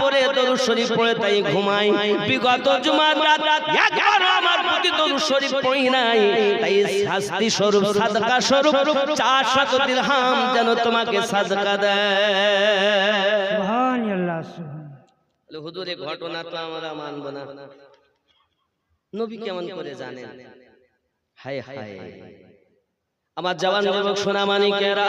পড়ে দরুদ শরীফ পড়ে তাই ঘুমাই। বিগত জুমার রাত একবার আমার প্রতি দরুদ শরীফ পড়ি নাই। তাই শাস্তি স্বরূপ সাদকা স্বরূপ চার শত দিরহাম যেন তোমাকে সাদকা দেয়। সুবহানাল্লাহ সুবহান বলে, হুজুর ঘটনা তো আমরা মানব না। নবী কেমন করে জানেন? হায় হায়। আমার জওয়ান যুবক সোনা মানিকেরা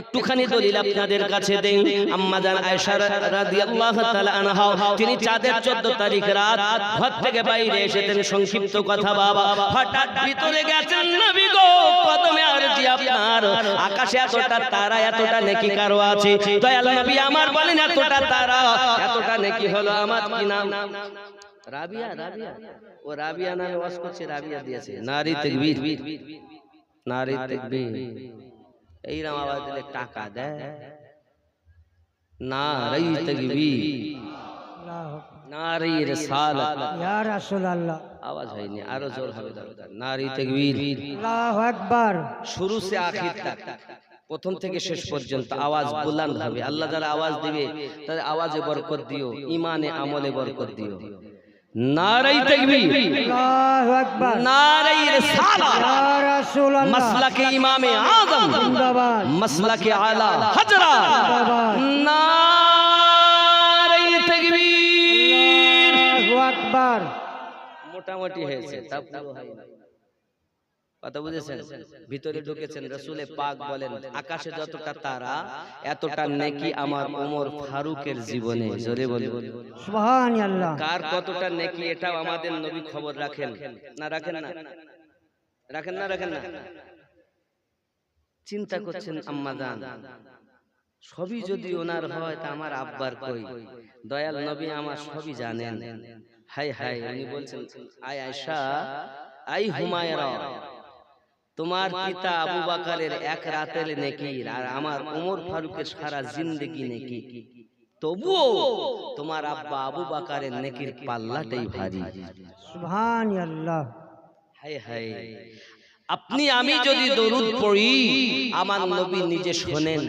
একটুখানি দলিল আপনাদের কাছে দেই। আম্মা জান আয়েশা রাদিয়াল্লাহু তাআলা আনহা তিনি চাঁদের 14 তারিখ রাত ঘর থেকে বাইরে এসেছেন সংক্ষিপ্ত কথা বাবা। হঠাৎ ভিতরে গেছেন নবী গো কদমে আরজি আপনার। আকাশে এতটা তারা এতটা নেকি কারও আছে? দয়াল নবী আমার বলেন এতটা তারা এতটা নেকি হলো আমার কি নাম? রাবিয়া রাবিয়া। ও রাবিয়া নামে ওয়াজ করছে রাবিয়া দিয়েছে নারী তাকবীর নারী তাকবীর এইরকম আওয়াজ দিলে টাকা দেয়। নারী তাকবীর নারী রিসালাত ইয়া রাসূলুল্লাহ। আওয়াজ হয়নি আরও জোর হবে দরকার নারী তাকবীর আল্লাহু আকবার। শুরু সে আখির তক। প্রথম থেকে শেষ পর্যন্ত আওয়াজ বুলন্দ হবে। আল্লাহ যারা আওয়াজ দিবে তাদের আওয়াজে বরকত দিও। ইমানে আমলে বরকত দিও। নারী তাকবীর আল্লাহু আকবার নারী রিসালাত ইয়া রাসূলুল্লাহ মাসলাকে ইমামে আজম জিন্দাবাদ মাসলাকে আলা হজরা জিন্দাবাদ নারী তাকবীর আল্লাহু আকবার মোটামুটি হয়েছে তা পুরো হয়নি কথা বুঝেছেন? ভিতরে ঢুকেছেন রসুলে পাক বলেন আকাশে যতটা তারা এতটা নেকি আমার ওমর ফারুকের জীবনে। জোরে বলি সুবহানাল্লাহ। কার কতটা নেকি এটাও আমাদের নবী খবর রাখেন। না রাখেন না? রাখেন না। রাখেন না চিন্তা করছেন আম্মা জান সবই যদি ওনার হয় তা আমার আব্বার কই? দয়াল নবী আমার সবই জানেন। হাই হাই উনি বলছেন আয় আয়সা আই হুমায়রা তোমার পিতা আবু বাকারের এক রাতের নেকি আর আমার ওমর ফারুকের সারা জিন্দেগি নেকি। তবুও তোমার আব্বা আবু বাকারের নেকির পাল্লাটাই ভারী। সুবহানাল্লাহ। হাই হাই আপনি আমি যদি দরুদ পড়ি আমার নবী নিজে শোনেন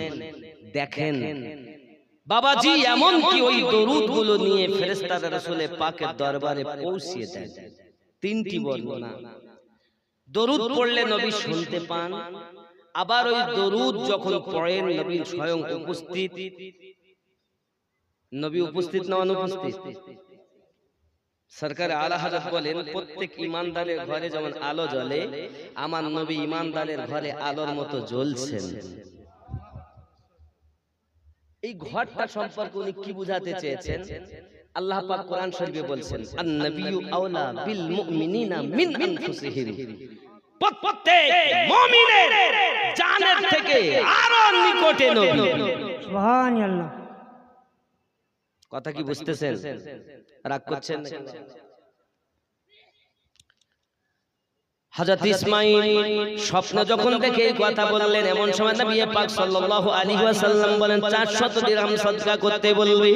দেখেন। বাবাজি এমন কি ওই দরুদগুলো নিয়ে ফেরেস্তারা রসুলে পাকের দরবারে পৌঁছিয়ে দেন তিনটি বর্ণনা। দরুদ পড়লে নবী শুনতে পান। আবার ওই দরুদ যখন পড়েন নবী স্বয়ং উপস্থিত। নবী উপস্থিত না অনুপস্থিত? সরকার আলা হজরত বলেন প্রত্যেক ইমানদারের ঘরে যেমন আলো জ্বলে আমার নবী ইমানদারের ঘরে আলোর মতো জ্বলছেন। এই ঘরটা সম্পর্কে উনি কি বুঝাতে চেয়েছেন? আল্লাহ পাক কোরআন শরীফে বলছেন আন নবিয়্যু আওলা বিল মুমিনিনা মিন আনফুসিহিম। প্রত্যেক মুমিনের জানের থেকে আরও নিকটে নবী। সুবহানাল্লাহ। কথা কি বুঝতেছেন? রাগ করছেন না? হযরত ইসমাঈল স্বপ্ন যখন দেখে এই কথা বললেন এমন সময় নবী পাক সাল্লাল্লাহু আলাইহি ওয়াসাল্লাম বলেন 400 দিরহাম সদকা করতে বলবি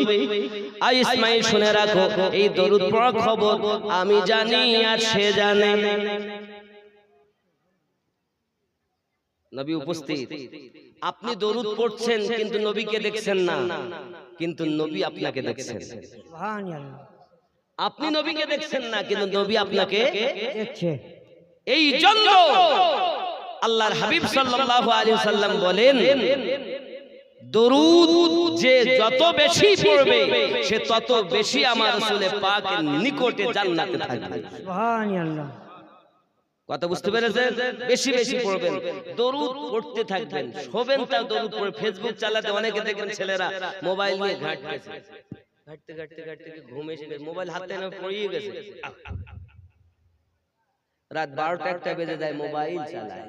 আই ইসমাঈল শুনে রাখো এই দরুদ পড়া খবর আমি জানি আর সে জানে নবী উপস্থিত। আপনি দরুদ পড়ছেন কিন্তু নবীকে দেখছেন না। কিন্তু নবী আপনাকে দেখছেন। আপনি নবীকে দেখছেন না কিন্তু নবী আপনাকে দেখছে। এই জন্য আল্লাহর হাবিব সাল্লাল্লাহু আলাইহি সাল্লাম বলেন দরুদ যে যত বেশি পড়বে সে তত বেশি আমার রাসূলে পাকের নিকটে জান্নাতে থাকবে। সুবহানাল্লাহ। কথা বুঝতে পেরেছেন? বেশি বেশি পড়বেন। দরুদ পড়তে থাকবেন। শোবেন তাও দরুদ পড়ে। ফেসবুক চালাতে অনেকে দেখবেন ছেলেরা মোবাইল নিয়ে ঘাঁটতেছে। ঘাঁটতে ঘাঁটতে ঘাঁটতে ঘুম এসে মোবাইল হাতে না, পড়িয়ে গেছে। রাত বারোটা একটা বেজে যায়, মোবাইল চালায়।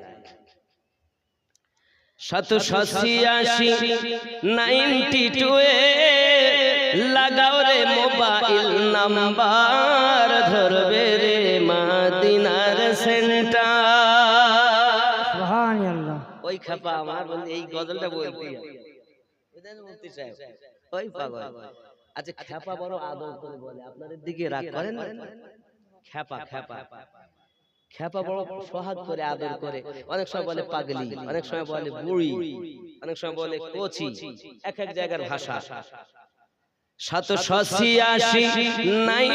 শত শশিয়াশি নাইনটি টু লাগাও রে মোবাইল নাম্বার, ধরবে রে মাদিনার সেন্টার। ওই খাপা আমার বলতে এই গজলটা বলতে মুফতি সাহেব। ওই পাগল। আচ্ছা খ্যাপা বড় আদর করে বলে। আপনাদের দিকে রাগ করেন না? খ্যাপা খ্যাপা খ্যাপা বড় সোহাগ করে আদর করে। অনেক সময় বলে পাগলি অনেক সময় বলে বুড়ি অনেক সময় বলে কোচি। এক এক জায়গার ভাষা। সাতশো ছিয়াশি নাই